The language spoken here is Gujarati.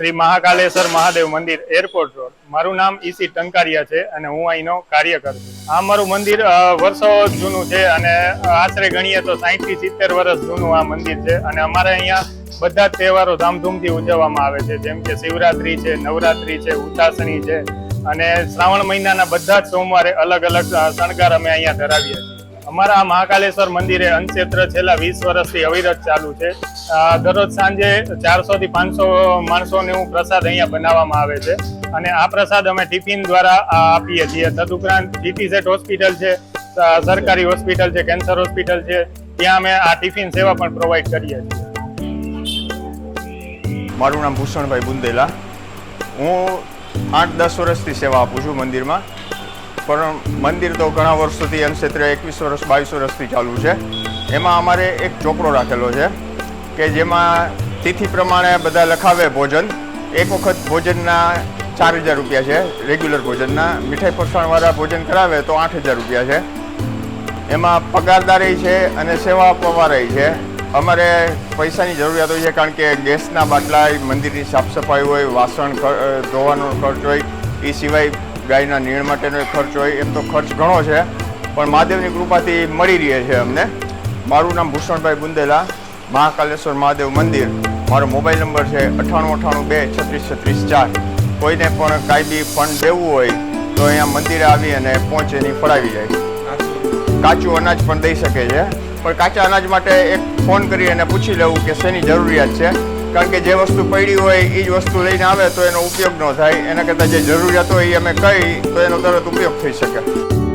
શ્રી મહાકાલેશ્વર મહાદેવ મંદિર એરપોર્ટ રોડ. મારું નામ ઈસી ટંકારિયા છે અને હું અહીંનો કાર્યકર છું. આ મારું મંદિર વર્ષો જૂનું છે અને આશરે ગણીએ તો સાહીઠથી સિત્તેર વર્ષ જૂનું આ મંદિર છે અને અમારે અહીંયા બધા જ તહેવારો ધામધૂમથી ઉજવવામાં આવે છે. જેમ કે શિવરાત્રી છે, નવરાત્રી છે, ઉતાસણી છે અને શ્રાવણ મહિનાના બધા જ સોમવારે અલગ અલગ શણગાર અમે અહીંયા ધરાવીએ છીએ. અમારા મહાકાલેશ્વર મંદિરે અન્નક્ષેત્ર છેલ્લા વીસ વર્ષથી અવિરત ચાલુ છે. દરરોજ સાંજે ચારસો થી પાંચસો હું પ્રસાદ અહીંયા બનાવવામાં આવે છે. અને આ પ્રસાદ અમે ટિફિન દ્વારા આપીએ છીએ. તદુપરાંત જીટીઝેટ હોસ્પિટલ છે સરકારી હોસ્પિટલ છે, કેન્સર હોસ્પિટલ છે, ત્યાં અમે આ ટિફિન સેવા પણ પ્રોવાઈડ કરીએ છીએ. મારું નામ ભૂષણભાઈ બુંદેલા. હું આઠ દસ વર્ષથી સેવા આપું છું મંદિરમાં. પણ મંદિર તો ઘણા વર્ષોથી એમ ક્ષેત્રે એકવીસ વર્ષ, બાવીસ વર્ષથી ચાલુ છે. એમાં અમારે એક ચોપડો રાખેલો છે કે જેમાં તિથિ પ્રમાણે બધા લખાવે ભોજન. એક વખત ભોજનના ચાર હજાર રૂપિયા છે, રેગ્યુલર ભોજનના. મીઠાઈ ફરસાણવાળા ભોજન કરાવે તો આઠ હજાર રૂપિયા છે. એમાં પગારદારી છે અને સેવા આપવાવાળાય છે. અમારે પૈસાની જરૂરિયાત હોય છે, કારણ કે ગેસના બાટલા મંદિરની સાફ સફાઈ હોય, વાસણ ધોવાનો ખર્ચ હોય, એ સિવાય ગાયના નીણ માટેનો ખર્ચ હોય, એમ તો ખર્ચ ઘણો છે, પણ મહાદેવની કૃપાથી મળી રહે છે અમને. મારું નામ ભૂષણભાઈ બુંદેલા, મહાકાલેશ્વર મહાદેવ મંદિર. મારો મોબાઈલ નંબર છે અઠ્ઠાણું અઠ્ઠાણું બે છત્રીસ છત્રીસ ચાર. કોઈને પણ કાંઈ બી ફંડ દેવું હોય, તો અહીંયા મંદિરે આવી અને પહોંચે એની ફળાવી જાય. કાચું અનાજ પણ દઈ શકે છે. પણ કાચા અનાજ માટે એક ફોન કરી અને પૂછી લેવું કે શેની જરૂરિયાત છે? કારણ કે જે વસ્તુ પડી હોય એ જ વસ્તુ લઈને આવે તો એનો ઉપયોગ ન થાય. એના કરતાં જે જરૂરિયાત હોય એ અમે કહી તો એનો તરત ઉપયોગ થઈ શકે.